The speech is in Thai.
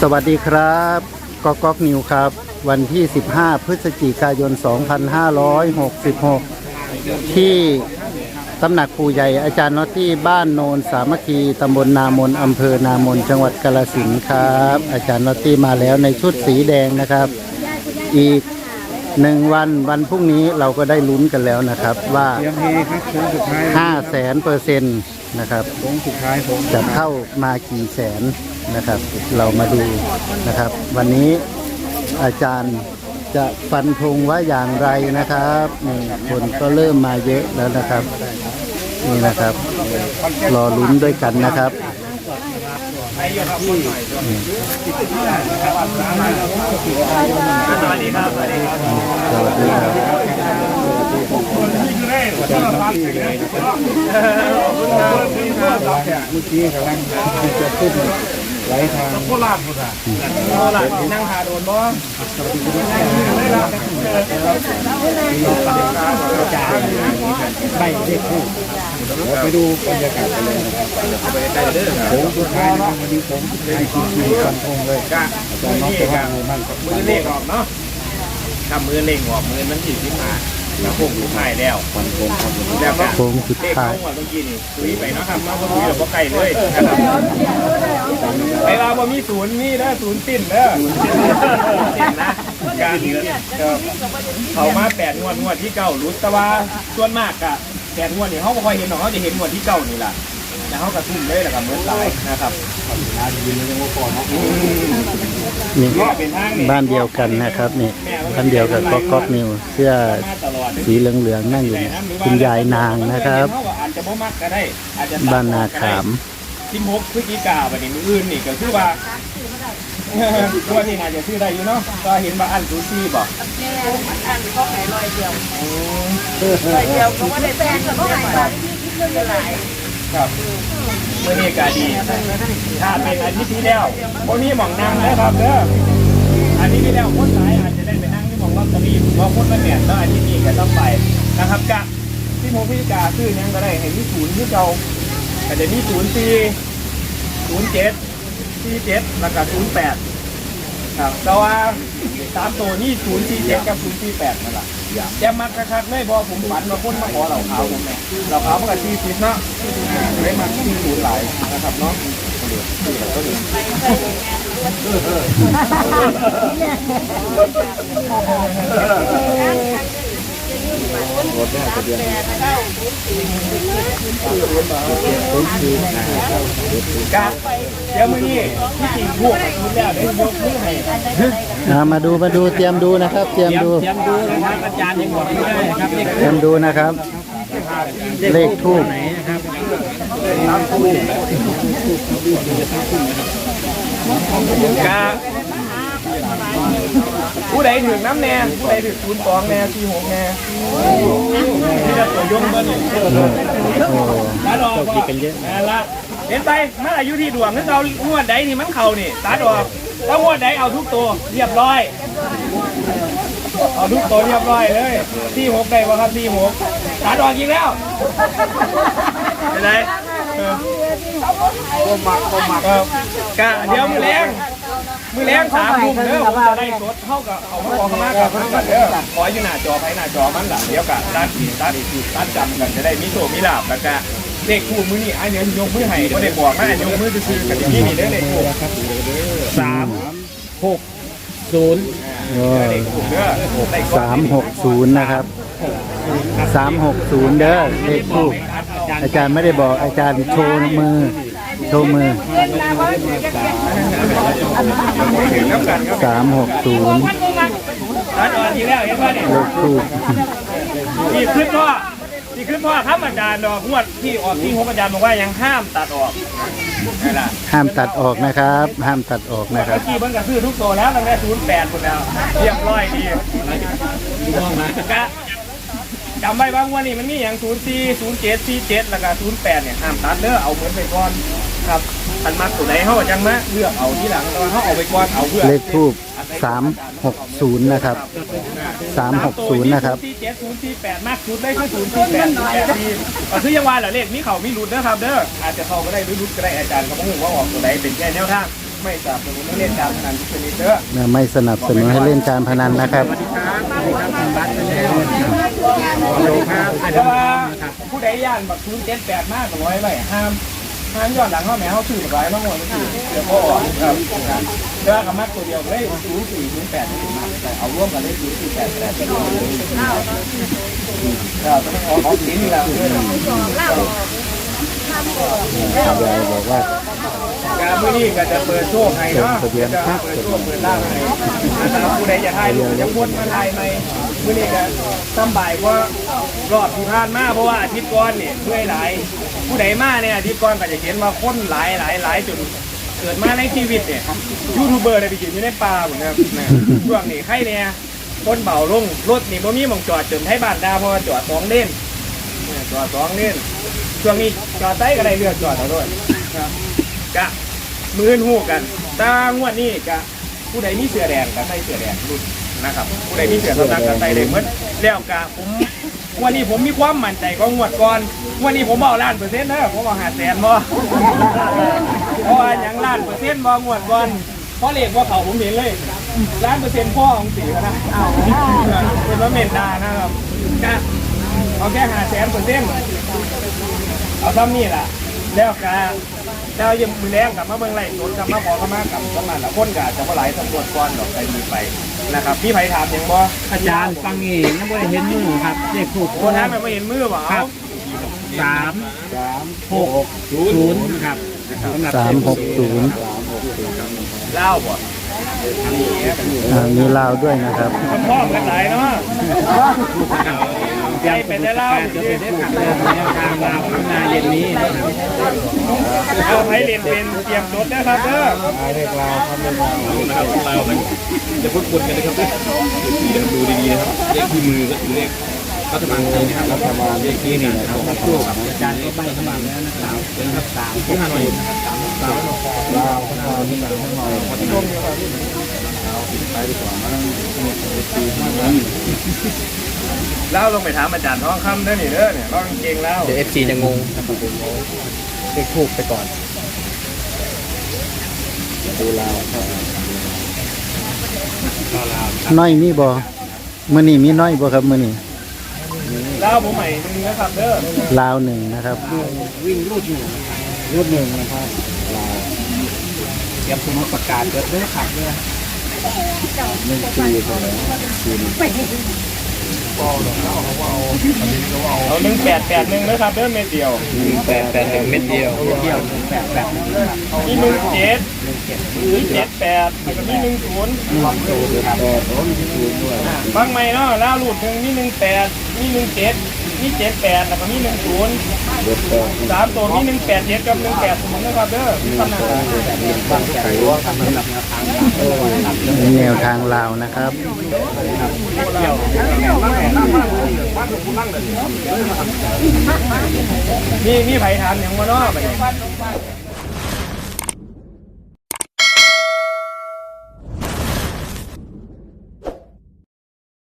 สวัสดีครับก๊อกก๊อกนิวครับ วันที่ 15 พฤศจิกายน 2566 ที่ตำหนักปู่ใหญ่อาจารย์นอตตี้บ้านโนนสามัคคีตำบลนามนอำเภอนามนจังหวัดกาลสินธุ์ครับ อาจารย์นอตตี้มาแล้วในชุดสีแดงนะครับ อีกหนึ่งวันวันพรุ่งนี้เราก็ได้ลุ้นกันแล้วนะครับ ว่าเตรียมเฮครับโค้งสุดท้าย5แสนเปอร์เซ็นต์นะครับโค้งสุดท้ายผมจะเข้ามากี่แสน นะครับ เรามาดูนะครับ วันนี้อาจารย์จะฟันธงว่าอย่างไรนะครับนี่คนก็เริ่มมาเยอะแล้วนะครับ นี่นะครับ รอลุ้นด้วยกันนะครับสวัสดีครับเมื่อกี้กำลังจะขึ้น ไหลทางโคราชพุทธะโคราชนั่งหาโดนบ่ใบเลขคู่เดี๋ยวไปดูบรรยากาศกันเลยนะครับโค้งสุดท้ายนะครับวันนี้ผมให้คิวคิวฟันธงเลยกะอาจารย์น้องจะว่าไงบ้างมือเล่งออกเนาะถ้ามือเล่งออกมือมันถี่ที่ผ่าแล้วพวกอยู่ท้ายแล้วฟันธงครับผมแล้วก็โค้งสุดเลขท้ายเข้าหัวเมื่อกี้นี่คุยไปเนาะครับมาบ่คุยแล้วบ่ใกล้เลยนะครับ ไปลาบ่มีศูนย์มีเด้อศูนย์สิ้นเด้อสิ้นนะการเขามาแปดงวดงวดที่เก้ารุดแต่ว่าส่วนมากอะแปดงวดนี่เขาบ่ค่อยเห็นหรอกเขาจะเห็นงวดที่เก้านี่ล่ะแล้วเขากระทุ่มเลยแหละครับเหมือนสายนะครับนี่ก็เป็นทางนี่บ้านเดียวกันนะครับนี่บ้านเดียวกับก๊อกก๊อกนิวเสื้อมาตลอดสีเหลืองๆนั่งอยู่เนี่ยคุณยายนางนะครับอาจจะบ่มักก็ได้อาจจะบ้านนาขาม ทิมกพฤศจิกาบัดนี้มืออื่นนี่ก็คือว่าตัวที่น่าจะซื้อได้อยู่เนาะก็เห็นว่าอันซูซี่บ่อันก็หายลอยเดียวลอยเดียวก็ว่าได้แฟนก็หายตอนที่คิดเรื่องหลายครับมื่อนี้ก็ดีถ้าเป็นอาทิตย์ที่แล้วบ่มีหม่องนั่งนะครับเด้ออาทิตย์ที่แล้วคนหลายอาจจะได้ไปนั่งที่หม่องลอตเตอรี่เพราะคนมันแน่นแล้วอาทิตย์นี้ก็ต้องไปนะครับกะที่โมพิกาซื้อยังก็ได้ให้มีศูนย์ที่เก่า อาจจะมีศูนย์สี่ศูนย์เจ็ดสี่เจ็ดแล้วก็ศูนย์แปดครับแต่ว่าตามตัวนี่ศูนย์สี่เจ็ดกับศูนย์สี่แปดนั่นแหละจมมักคักๆเลยพอผมฝันมาคนมาขอเหล่าขาวผมเนี่ยเหล่าขาวมันก็สี่สิบเนาะเลยมาที่ศูนย์หลายนะครับเนาะ ครับเดี๋ยวมื่อนี้ที่จริงพวกคุณแล้วได้ยกมือให้อ่ามาดูมาดูเตรียมดูนะครับ เตรียมดู เตรียมดูนะครับอาจารย์ยังบอกไม่ได้ครับเตรียมดูนะครับ เลขทูบไหนนะครับกา ผู้ใดถึงน้ำแน่ผู้ใดถึงศูนย์สองแน่สี่หกแน่ที่จะตัวยงเบอร์หนึ่งโอ้ตัดออกก็กันเยอะนั่นละเห็นไปมันอายุที่ดวงถ้าเรางวดใดนี่มันเข่านี่ตัดออกถ้างวดใดเอาทุกตัวเรียบร้อยเอาทุกตัวเรียบร้อยเลยที่หกได้ป่ะครับที่หกตัดออกอีกแล้วเป็นไรเออก็มักก็มักเออกะเดี๋ยวมือแรง มือแรงสามทุ่มเด้อผมจะได้สดเท่ากับเอามาขอเข้ามากับเพื่อนกันเด้อขออยู่หน้าจอไปหน้าจอมันล่ะเดี๋ยวกะตัดตัดตัดจำกันจะได้มีโชคมีลาบแล้วก็เลขคู่มือนี่อันเนี้ยยกมือให้ก็ได้บอกนะอันยกมือซื่อๆกันอย่างนี้นี่เด้อเลขคู่สามหกศูนย์โอ้เลขคู่เด้อเลขสามหกศูนย์นะครับสามหกศูนย์เด้อเลขทูบ อาจารย์ไม่ได้บอกอาจารย์โชว์มือ โชว์มือถึงน้ำกันครับสามหกศูนย์ตัดออกทีแล้วเห็นป่ะเนี่ยเลขทูบที่ขึ้นพ่อที่ขึ้นพ่อครับอาจารย์ดอกงวดที่ออกที่หกอาจารย์บอกว่ายังห้ามตัดออกนั่นแหละห้ามตัดออกนะครับ ห้ามตัดออกนะครัเมื่บอกี้เพิ่งกระซื้อทุกตัวแล้วตั้งแต่ศูนย์แปดหมดแล้วเรียบร้อยดีกะ จำไว้บ้างว่านี่มันมีอย่างศูนย์สี่ศูนย์เจ็ดสี่เจ็ดแล้วก็ศูนย์แปดเนี่ยห้ามตัดเด้อเอาเหมือนไปก่อนครับทันมาตัวไหนเขาก็จังมาเลือกเอาที่หลังแต่ว่าเขาเอาไปก่อนเอาเพื่อเลขทูบสามหกศูนย์นะครับสามหกศูนย์นะครับศูนย์สี่เจ็ดศูนย์สี่แปดมากสุดได้คือศูนย์สี่แปดศูนย์แปดสี่ก็คือยังว่าแหละเลขมีเขามีรุดนะครับเด้ออาจจะเขาก็ได้หรือรุดก็ได้อาจารย์ก็บอกว่าออกตัวไหนเป็นแค่แนวทางไม่สนับสนุนให้เล่นการพนันทุกชนิดเด้อไม่สนับสนุนให้เล่นการพนันนะครับ เพราะว่าผู้ใดย่านแบักศูนย์เจ็ดแปดมากกว่าร้อยไว้ห้ามห้ามย้อนหลังเข้าแม่เขาถือร้ายมากกว่าถือเดี๋ยวพอออกครับเด้อกับมักตัวเดียวเลยศูนย์สี่ศูนย์แปดนี่มากแต่เอาร่วมกันได้ศูนย์สี่แปดแปดเป็นเราต้องเอาของสินแล้วด้วยยายบอกว่าการมื้อนี้ก็จะเปิดโชคให้เนาะจะเปิดโชคเปิดล่าภให้นะครับผู้ใดจะทายลูกจะพ้นมาทายไหม มื้อนี้ก็สำบายกว่ารอบที่ผ่านมาเพราะว่าอาทิตย์ก่อนเนี่เมื่อยหลาย ผู้ใดมาเนี่ยอาทิตย์ก่อนก็จะเห็นว่าคนหลายหลายหลายจนเกิดมาในชีวิตเนี่ยยูทูบเบอร์เนี่ยไปยืนอยู่ในป่าเหมือนกันนะช่วงนี้ใครเนี่ยคนเบาลงรถนี่บ่มีหมองจอดจนให้บ้านดาพราะว่าจอดสองเลนเนี่ยจอดสองเล่นช่วงนี้จอดใต้ก็ได้เลือกจอดเอาด้วยครับกะมือหูกันตางวดนี้กะผู้ใดมีเสื้อแดงก็ใส่เสื้อแดงรุ่น นะครับผู้ใดมีเสื้อสำนักก็ใส่เลยเหมือนแล้วกะผมวันนี้ผมมีความมั่นใจก็งวดก่อน วันนี้ผมเอาล้านเปอร์เซ็นต์นะผมเอาหาแสนบ่เพราะว่าหยังล้านเปอร์เซ็นต์บ่งวดก่อนเพราะเลขว่าเขาผมเห็นเลยล้านเปอร์เซ็นต์พ่อของสีนะเป็นว่าเมนดานะครับนะเอาแค่หาแสนเปอร์เซ็นต์เอาซ้ำนี่ล่ะแล้วกา แล้วยังมือแรงกลับมาเมืองไรสนกลับมาขอเข้ามากลับประมาณละคนกาจะพอหลายตำรวจก่อนดอกใจดีไปนะครับพี่ไผ่ถามยังบ่อาจารย์ฟังเองยังไม่ได้เห็นมือครับเลขถูกคนนั้นมันไม่เห็นมือเปล่าครับสามสามหกศูนย์นะครับสำหรับสามหกศูนย์เล่าบ่อ่ามีลาวด้วยนะครับพร้อมกันหลายเนาะใจเป็นได้เล่าจะเป็นได้ถูกเรื่องแนวทางราวพัฒนาเย็นนี้นะครับ เอาให้เรียนเป็นเตรียมรถนะครับเด้อเลขราวครับเลขรานะครับเรามันจะพูดคุยกันนะครับเดี๋ยวดูดีๆนะครับเลขที่มือก็คือเลขรัฐบาลไทยนะครับรัฐบาลเลขนี้นี่นะครับถูกอาจารย์ก็ใบเข้ามาแล้วนะครับเป็นครับสามที่ห้าหน่อยสามสามเราวพัฒนาที่สามหน่อยเล่าลงไปถามอาจารย์ท้องคำเด้อนี่เด้อเนี่ยร้องเก่งแล้วเดี๋ยวเอฟซีจะงงนะครับ เลขถูกไปก่อนดูลาวครับน้อยมีบ่มื้อนี้มีน้อยบ่ครับมื้อนี้เล่าผมใหม่ตรงนี้นะครับเด้อลาวหนึ่งนะครับ วิ่งรูดหนึ่งรูดหนึ่งนะครับลาวเตรียมสมุดประกาศเกิดด้วยขับด้วยหนึ่งปีไป แล้วปีนเอาหนึ่งแปดแปดหนึ่งนะครับเด้อเม็ดเดียวแปดแปดหนึ่งเม็ดเดียวเที่ยวแปดแปดนะครับมีหนึ่งเจ็ดมีเจ็ดแปดแล้วก็มีหนึ่งศูนย์แปดโอ้มีที่ศูนย์ด้วยบางไม่เนาะเล่าหลุดหนึ่งมีหนึ่งแปดมีหนึ่งเจ็ด มีเจ็ดแปดแล้วก็มีหนึ่งศูนย์เดือดแปดสามตัวมีหนึ่งแปดเจ็ดกับหนึ่งแปดศูนย์นะครับเด้อมีขนาดบางไก่ว่าทำสำหรับแนวทางเออครับแนวทางลาวนะครับมีมีไผ่ถามอย่างว่าเนาะไป